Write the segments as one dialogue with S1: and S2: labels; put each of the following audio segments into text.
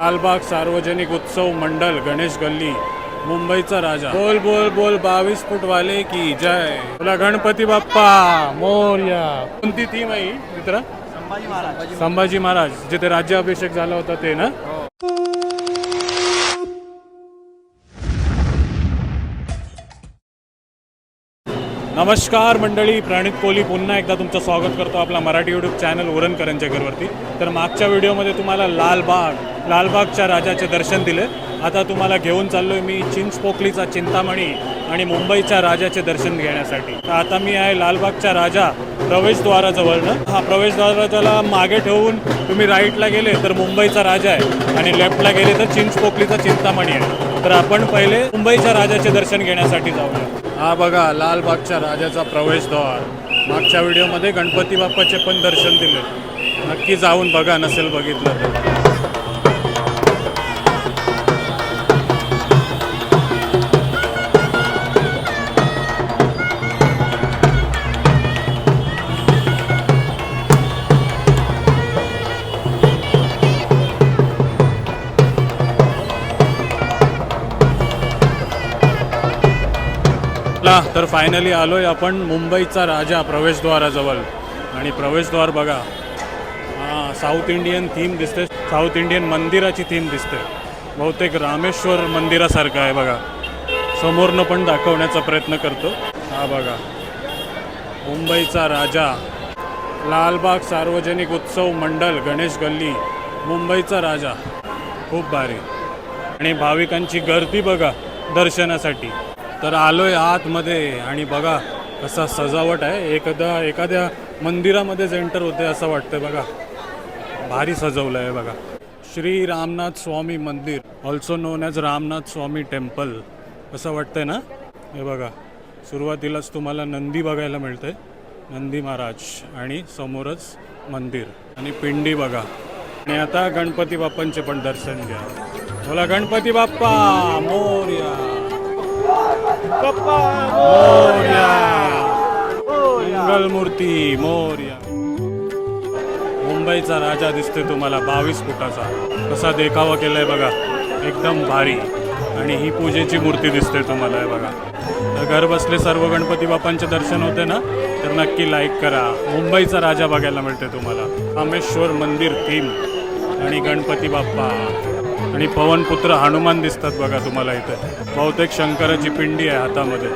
S1: लालबाग सार्वजनिक उत्सव मंडल गणेश गल्ली मुंबईचा राजा. बोल बोल बोल बावीस फूट वाले की जय. तुला गणपती बाप्पा मोर्या. कोणती थीम आहे ही, मित्रा?
S2: संभाजी महाराज.
S1: संभाजी महाराज जिथे राज्याभिषेक झाला होता ते ना? नमस्कार मंडळी प्रणित कोहली पुन्हा एकदा तुमचं स्वागत करतो आपला मराठी यूट्यूब चॅनल उरणकरांच्या घरवरती. तर मागच्या व्हिडिओमध्ये तुम्हाला लालबाग लालबागच्या राजाचे दर्शन दिले. आता तुम्हाला घेऊन चाललो आहे मी चिंचपोकलीचा चिंतामणी आणि मुंबईच्या राजाचे दर्शन घेण्यासाठी. तर आता मी आहे लालबागच्या राजा प्रवेशद्वाराजवळनं. हा प्रवेशद्वाराला मागे ठेवून तुम्ही राईटला गेले तर मुंबईचा राजा आहे आणि लेफ्टला गेले तर चिंचपोकलीचा चिंतामणी आहे. तर आपण पहिले मुंबईच्या राजाचे दर्शन घेण्यासाठी जाऊया. हा बघा लालबागच्या राजाचा प्रवेशद्वार मागच्या व्हिडिओमध्ये गणपती बाप्पाचे पण दर्शन दिले. नक्की जाऊन बघा नसेल बघितलं तर. ला तर फायनली आलोय आपण मुंबईचा राजा प्रवेशद्वाराजवळ. आणि प्रवेशद्वार बघा हा साऊथ इंडियन थीम दिसते साऊथ इंडियन मंदिराची थीम दिसते बहुतेक रामेश्वर मंदिरासारखं आहे बघा. समोरनं पण दाखवण्याचा प्रयत्न करतो. हा बघा मुंबईचा राजा लालबाग सार्वजनिक उत्सव मंडल गणेश गल्ली मुंबईचा राजा. खूप भारी. आणि भाविकांची गर्दी बघा दर्शनासाठी. तर आलोय आतमध्ये आणि बघा कसा सजावट आहे. एखादा एखाद्या मंदिरामध्येच एंटर होते असं वाटतं बघा. भारी सजवलं आहे बघा. श्री रामनाथ स्वामी मंदिर also known as Ramanath Swami temple असं वाटतंय ना? हे बघा. सुरुवातीलाच तुम्हाला नंदी बघायला मिळते नंदी महाराज आणि समोरच मंदिर आणि पिंडी बघा. आणि आता गणपती बाप्पांचे पण दर्शन घ्या. बोला गणपती बाप्पा मोर्या. मोर्या मंगलमूर्ती मोर्या. मुंबईचा राजा दिसते तुम्हाला बावीस फुटाचा. कसा देखावा केलाय बघा. एकदम भारी. आणि ही पूजेची मूर्ती दिसते तुम्हाला बघा. घर बसले सर्व गणपती बाप्पांचे दर्शन होते ना तर नक्की लाईक करा. मुंबईचा राजा बघायला मिळते तुम्हाला. रामेश्वर मंदिर थीम आणि गणपती बाप्पा. आणि पवनपुत्र हनुमान दिसतात बघा तुम्हाला इथे. बहुतेक शंकराची पिंडी आहे हातामध्ये.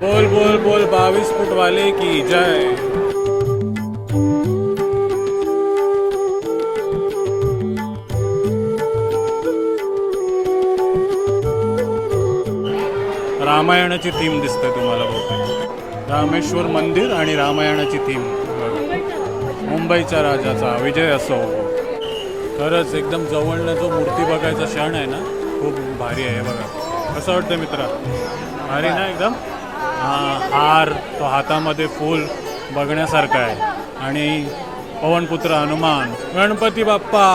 S1: बोल बोल बोल बावीस फूट वाले की जय. रामायणाची थीम दिसते तुम्हाला बहुतेक. रामेश्वर मंदिर आणि रामायणाची थीम. मुंबईच्या राजाचा विजय असो. खरंच एकदम जवळनं जो मूर्ती बघायचा क्षण आहे ना खूप भारी आहे बघा. कसं वाटतं मित्रा? भारी ना एकदम? हार तो हातामध्ये फूल बघण्यासारखा आहे. आणि पवनपुत्र हनुमान गणपती बाप्पा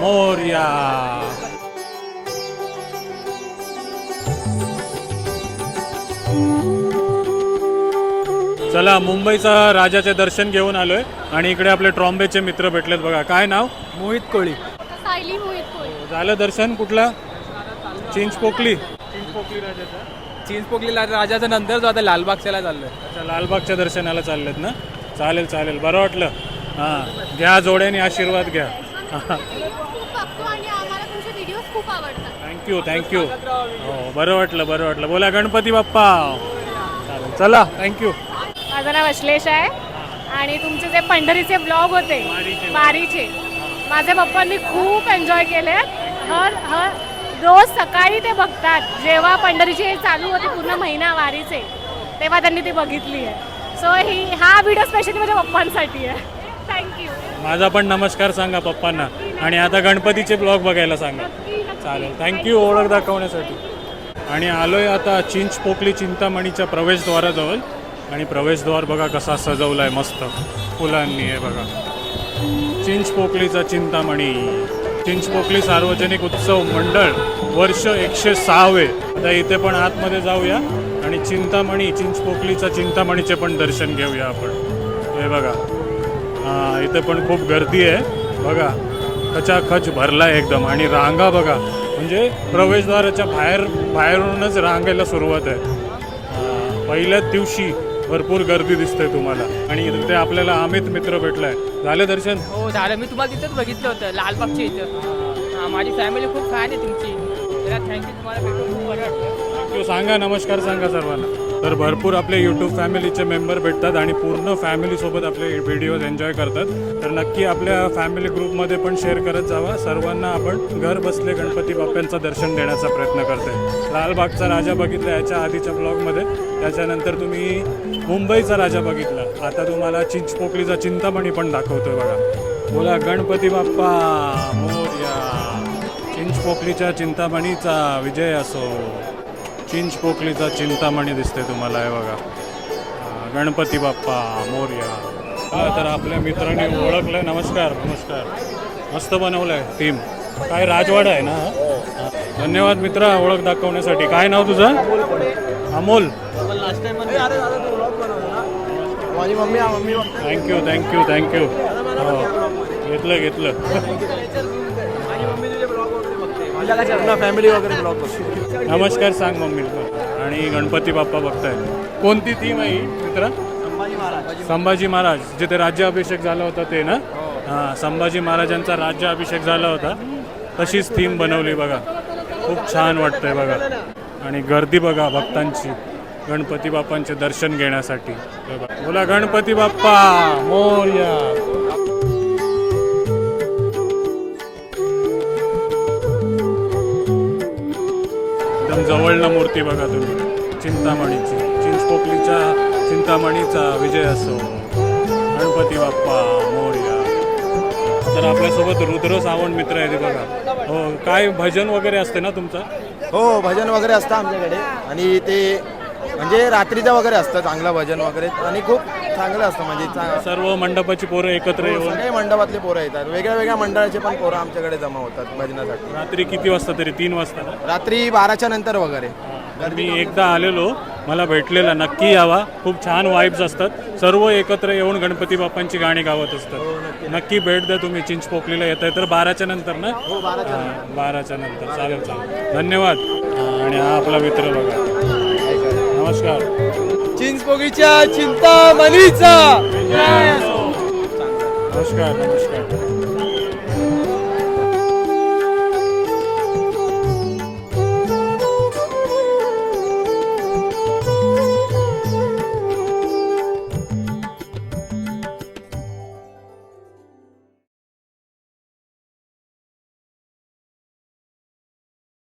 S1: मोर्या. चला मुंबईचा राजाचे दर्शन घेऊन आलोय. आणि इकडे आपले ट्रॉम्बेचे मित्र भेटलेत बघा. काय नाव?
S2: मोहित कोळी.
S3: सायली मोहित कोळी.
S1: झालं दर्शन कुठला? चिंचपोकली. चिंचपोकली राजाचा?
S2: चिंचपोकलीला राजाच्या नंतर जो आता लालबागच्याला चाललोय.
S1: अच्छा लालबागच्या दर्शनाला चाललेत ना? चालेल चालेल. बरं वाटलं. हां घ्या जोड्याने आशीर्वाद घ्या.
S3: खूप बघतो आणि आम्हाला तुमचे व्हिडिओज खूप आवडतात.
S1: थँक्यू थँक्यू हो बरं वाटलं बरं वाटलं. बोला गणपती बाप्पा. चालेल चला थँक्यू
S4: माझं नाव अश्लेष आहे. आणि तुमचे जे पंढरीचे ब्लॉग होते
S1: वारीचे.
S4: वारीचे माझ्या पप्पांनी खूप एन्जॉय केले हर हर रोज सकाळी ते बघतात. जेव्हा पंढरीचे हे चालू होते पूर्ण महिना वारीचे तेव्हा त्यांनी ती बघितली आहे. सो ही हा व्हिडिओ स्पेशली माझ्या पप्पांसाठी आहे. थँक्यू
S1: माझा पण नमस्कार सांगा पप्पांना. आणि आता गणपतीचे ब्लॉग बघायला सांगा. चालेल. थँक्यू ओळख दाखवण्यासाठी. आणि आलोय आता चिंचपोकली चिंतामणीच्या प्रवेशद्वाराजवळ. आणि प्रवेशद्वार बघा कसा सजवलाय मस्त. फुलांनी आहे बघा. चिंचपोकलीचा चिंतामणी. चिंचपोकली सार्वजनिक उत्सव मंडळ वर्ष एकशे सहावे. आता इथे पण आतमध्ये जाऊया आणि चिंतामणी चिंचपोकलीचा चिंतामणीचे पण दर्शन घेऊया आपण. हे बघा. हा इथे पण खूप गर्दी आहे. बघा खचाखच भरला आहे एकदम. आणि रांगा बघा. म्हणजे प्रवेशद्वाराच्या बाहेर बाहेरूनच रांगायला सुरुवात आहे. पहिल्याच दिवशी भरपूर गर्दी दिसते तुम्हाला. आणि इथे आपल्याला अमित मित्र भेटलाय. झालं दर्शन?
S2: हो झालं. मी तुम्हाला तिथंच बघितलं होतं लालबागच्या इथं. हा, माझी फॅमिली खूप फॅन आहे तुमची. थँक्यू तुम्हाला भेटून खूप बरं वाटलं.
S1: सांगा नमस्कार सांगा सर्वांना. तर भरपूर आपले यूट्यूब फॅमिलीचे मेंबर भेटतात आणि पूर्ण फॅमिलीसोबत आपले व्हिडिओज एन्जॉय करतात. तर नक्की आपल्या फॅमिली ग्रुपमध्ये पण शेअर करत जावा. सर्वांना आपण घर बसले गणपती बाप्प्यांचं दर्शन देण्याचा प्रयत्न करते लालबागचा राजा बघितला याच्या आधीच्या ब्लॉगमध्ये त्याच्यानंतर तुम्ही मुंबईचा राजा बघितला. आता तुम्हाला चिंचपोकलीचा चिंतामणी पण दाखवतोय बघा. बोला गणपती बाप्पा मोर्या. चिंचपोकलीच्या चिंतामणीचा विजय असो. चिंच पोकलीचा चिंतामणी दिसते तुम्हाला हे बघा. गणपती बाप्पा मोर्या. हा, तर आपल्या मित्रांनी ओळखलं नमस्कार नमस्कार. मस्त बनवलं आहे टीम काय राजवाडा आहे ना धन्यवाद मित्रा ओळख दाखवण्यासाठी. काय नाव तुझं? अमोल. थँक्यू थँक्यू थँक्यू हो घेतलं घेतलं.
S5: पूर्ण फॅमिली वगैरे बघते
S1: नमस्कार सांग मम्मी आणि गणपती बाप्पा बघताय. कोणती टीम आहे ही मित्रा?
S5: संभाजी महाराज.
S1: संभाजी महाराज. जिथे राज्याभिषेक झाला होता ते ना? हां. संभाजी महाराजांचा राज्याभिषेक झाला होता. तशीच थीम बनवली बघा. खूप छान वाटतंय बघा. आणि गर्दी बघा भक्तांची. गणपती बाप्पांचे दर्शन घेण्यासाठी. बोला गणपती बाप्पा. मोर्या. एकदम जवळनं मूर्ती बघा तुम्ही. चिंतामणीची. चिंचपोकलीच्या चिंतामणीचा विजय असो. गणपती बाप्पा मोर्या. तर आपल्यासोबत रुद्र सावंत मित्र आहे ते बघा. हो काय भजन वगैरे असते ना तुमचं?
S5: हो भजन वगैरे असतं आमच्याकडे. आणि ते म्हणजे रात्रीचं वगैरे असतं चांगलं भजन वगैरे. आणि खूप चांगलं असतं म्हणजे चा-
S1: सर्व मंडपाची पोरं एकत्र येऊन.
S5: सगळे मंडपातले पोरं येतात. वेगळ्या वेगळ्या मंडळाचे पण पोरं आमच्याकडे जमा होतात भजनासाठी.
S1: रात्री किती वाजता तरी? तीन वाजता ना?
S5: रात्री बाराच्या नंतर वगैरे.
S1: तर मी एकदा आलेलो. मला भेटलेला. नक्की यावा. खूप छान वाईब्स असतात. सर्व एकत्र येऊन गणपती बाप्पांची गाणी गावत असतात. नक्की भेट द्या तुम्ही. चिंचपोकलीला येत आहे तर बाराच्या नंतर ना?
S5: हो बाराच्या
S1: हां, बाराच्या नंतर. चालेल चालेल. धन्यवाद. हां, आणि हा आपला मित्र बघा. नमस्कार.
S5: चिंचपोगीच्या चिंतामणीचा.
S1: नमस्कार नमस्कार.